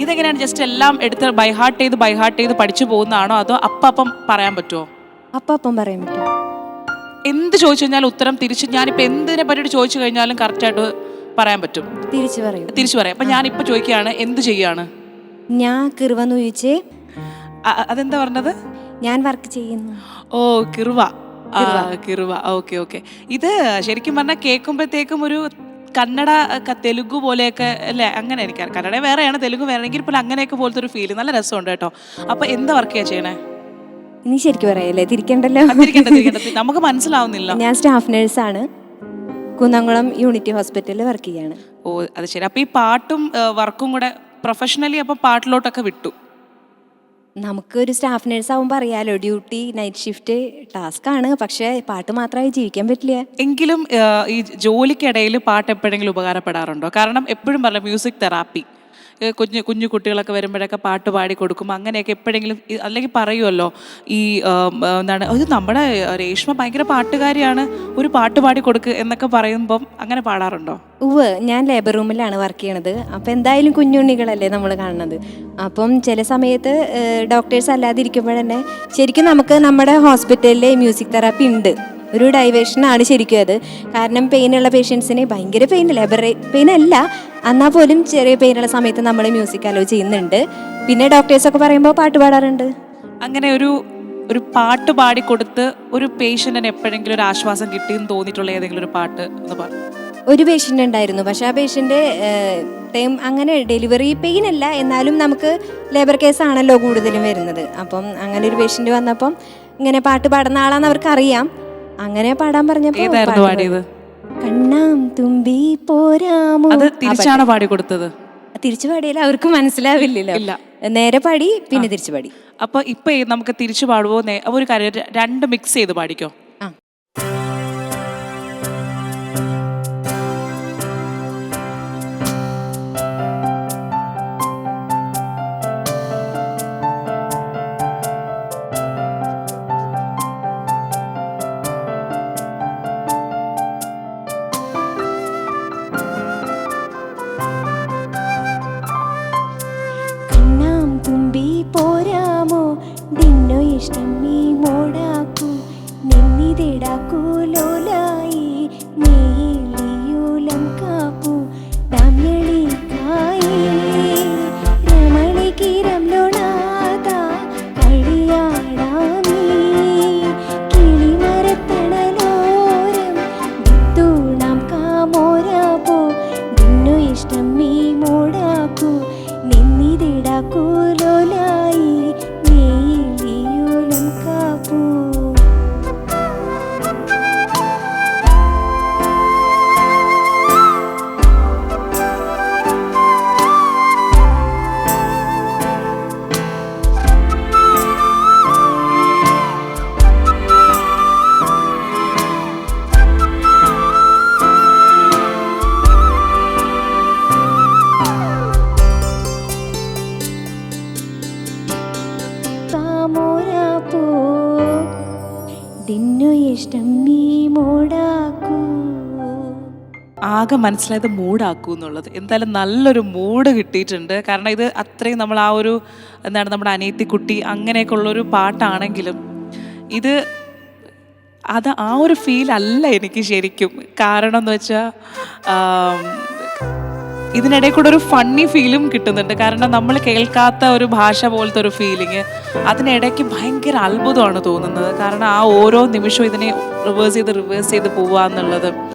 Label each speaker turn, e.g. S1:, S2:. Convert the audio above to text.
S1: ഇതെങ്ങനെയാണ് ജസ്റ്റ് എല്ലാം എടുത്ത് ബൈഹാർട്ട് ചെയ്ത് ബൈ ഹാർട്ട് ചെയ്ത് പഠിച്ചു പോകുന്നതാണോ? അതോ അപ്പം പറയാൻ പറ്റുമോ
S2: അപ്പം പറയാൻ പറ്റുമോ
S1: എന്ത് ചോദിച്ചു കഴിഞ്ഞാൽ ഉത്തരം തിരിച്ച് ഞാനിപ്പോൾ എന്തിനെ പറ്റിയിട്ട് ചോദിച്ചു കഴിഞ്ഞാലും കറക്റ്റായിട്ട് പറയാൻ പറ്റും.
S2: തിരിച്ചു പറയും.
S1: തിരിച്ചു പറയാം. അപ്പം ഞാനിപ്പോൾ ചോദിക്കുകയാണ് എന്ത് ചെയ്യാണ്?
S2: ഞാൻ കിറുവെന്ന് ചോദിച്ചേ
S1: അതെന്താ പറഞ്ഞത്?
S2: ഞാൻ വർക്ക് ചെയ്യുന്നു.
S1: ഓ കിറുവ. കിറുവ. Okay okay. ഇത് ശരിക്കും പറഞ്ഞാൽ കേൾക്കുമ്പോഴത്തേക്കും ഒരു കന്നഡ തെലുഗ് പോലെയൊക്കെ അല്ലേ? അങ്ങനെ എനിക്ക് കന്നഡ വേറെയാണ് തെലുഗു വേറെ എങ്കിൽ പോലും അങ്ങനെയൊക്കെ പോലത്തെ ഒരു ഫീൽ നല്ല രസമുണ്ട് കേട്ടോ. അപ്പൊ എന്താ വർക്ക് ചെയ്യാ ചെയ്യണേ?
S2: ഇനി ശരിക്കും പറയല്ലേ? തിരിക്കണ്ടല്ലോ?
S1: തിരിക്കണ്ട, തിരിക്കണ്ട. നമുക്ക് മനസ്സിലാവുന്നില്ല.
S2: ഞാൻ സ്റ്റാഫ് നേഴ്സാണ് കുന്നംകുളം യൂണിറ്റി ഹോസ്പിറ്റലിൽ വർക്ക് ചെയ്യാണ്.
S1: ഓ അത് ശരി. അപ്പൊ ഈ പാട്ടും വർക്കും കൂടെ പ്രൊഫഷണലി അപ്പൊ പാട്ടിലോട്ടൊക്കെ വിട്ടു.
S2: നമുക്ക് ഒരു സ്റ്റാഫ് നേഴ്സ് ആവുമ്പോൾ അറിയാലോ ഡ്യൂട്ടി നൈറ്റ് ഷിഫ്റ്റ് ടാസ്ക് ആണ്. പക്ഷേ പാട്ട് മാത്രമായി ജീവിക്കാൻ പറ്റില്ല.
S1: എങ്കിലും ഈ ജോലിക്കിടയിൽ പാട്ട് എപ്പോഴെങ്കിലും ഉപകാരപ്പെടാറുണ്ടോ? കാരണം എപ്പോഴും പറഞ്ഞ മ്യൂസിക് തെറാപ്പി. കുഞ്ഞു കുഞ്ഞു കുട്ടികളൊക്കെ വരുമ്പോഴൊക്കെ പാട്ട് പാടി കൊടുക്കും. അങ്ങനെയൊക്കെ എപ്പോഴെങ്കിലും അല്ലെങ്കിൽ പറയുമല്ലോ ഈ എന്താണ് ഇത് നമ്മുടെ രേഷ്മ ഭയങ്കര പാട്ടുകാരിയാണ് ഒരു പാട്ട് പാടി കൊടുക്ക് എന്നൊക്കെ പറയുമ്പം അങ്ങനെ പാടാറുണ്ടോ?
S2: ഉവ് ഞാൻ ലേബർ റൂമിലാണ് വർക്ക് ചെയ്യണത്. അപ്പം എന്തായാലും കുഞ്ഞുണ്ണികളല്ലേ നമ്മൾ കാണുന്നത്. അപ്പം ചില സമയത്ത് ഡോക്ടേഴ്സ് അല്ലാതിരിക്കുമ്പോൾ തന്നെ ശരിക്കും നമുക്ക് നമ്മുടെ ഹോസ്പിറ്റലിലെ മ്യൂസിക് തെറാപ്പി ഉണ്ട്. ഒരു ഡൈവേഷനാണ് ശരിക്കും അത്. കാരണം പെയിനുള്ള പേഷ്യൻസിന് ഭയങ്കര പെയിൻ ലേബർ പെയിൻ അല്ല. എന്നാൽ പോലും ചെറിയ പെയിനുള്ള സമയത്ത് നമ്മൾ മ്യൂസിക് അലോ ചെയ്യുന്നുണ്ട്. പിന്നെ ഡോക്ടേഴ്സ് ഒക്കെ പറയുമ്പോൾ പാട്ട് പാടാറുണ്ട്.
S1: അങ്ങനെ ഒരു ഒരു പാട്ട് പാടി കൊടുത്ത് ഒരു പേഷ്യന്റിന് എപ്പോഴെങ്കിലും ഒരു ആശ്വാസം കിട്ടിയെന്ന് തോന്നിയിട്ടുള്ള ഏതെങ്കിലും ഒരു പാട്ട് എന്ന് പറഞ്ഞു
S2: ഒരു പേഷ്യന്റ് ഉണ്ടായിരുന്നു. പക്ഷെ ആ പേഷ്യന്റ് ടൈം അങ്ങനെ ഡെലിവറി പെയിൻ അല്ല. എന്നാലും നമുക്ക് ലേബർ കേസ് ആണല്ലോ കൂടുതലും വരുന്നത്. അപ്പം അങ്ങനെ ഒരു പേഷ്യന്റ് വന്നപ്പം ഇങ്ങനെ പാട്ട് പാടുന്ന ആളാന്ന് അവർക്ക് അറിയാം അങ്ങനെ പാടാൻ പറഞ്ഞപ്പോൾ പാടി. തുമ്പി പോരാമോ?
S1: അത് തിരിച്ചാണ് പാടി കൊടുത്തത്
S2: തിരിച്ചു പാടിയാൽ അവർക്ക് മനസ്സിലാവില്ലല്ലോ.
S1: ഇല്ല.
S2: നേരെ പാടി പിന്നെ തിരിച്ചു പാടി.
S1: അപ്പൊ ഇപ്പൊ നമുക്ക് തിരിച്ചു പാടുവോ ഒരു കാര്യം രണ്ട് മിക്സ് ചെയ്ത് പാടിക്കോ?
S2: തുമ്പി പോരാമോ? നിന്നോ ഇഷ്ടം നീ മോടാക്കൂ നിന്നിതിടാക്കൂ ഇഷ്ടം മോടാക്കൂ.
S1: ആകെ മനസ്സിലായത് മൂഡാക്കൂ എന്നുള്ളത്. എന്തായാലും നല്ലൊരു മൂഡ് കിട്ടിയിട്ടുണ്ട്. കാരണം ഇത് അത്രയും നമ്മൾ ആ ഒരു എന്താണ് നമ്മുടെ അനിയത്തിക്കുട്ടി അങ്ങനെയൊക്കെ ഉള്ളൊരു പാട്ടാണെങ്കിലും ഇത് അത് ആ ഒരു ഫീൽ അല്ല എനിക്ക് ശരിക്കും. കാരണം എന്ന് വെച്ചാൽ ഇതിനിടയിൽ കൂടെ ഒരു ഫണ്ണി ഫീലും കിട്ടുന്നുണ്ട്. കാരണം നമ്മൾ കേൾക്കാത്ത ഒരു ഭാഷ പോലത്തെ ഒരു ഫീലിങ് അതിനിടയ്ക്ക് ഭയങ്കര അത്ഭുതമാണ് തോന്നുന്നത്. കാരണം ആ ഓരോ നിമിഷവും ഇതിനെ റിവേഴ്സ് ചെയ്ത് റിവേഴ്സ് ചെയ്ത് പോവുക എന്നുള്ളത്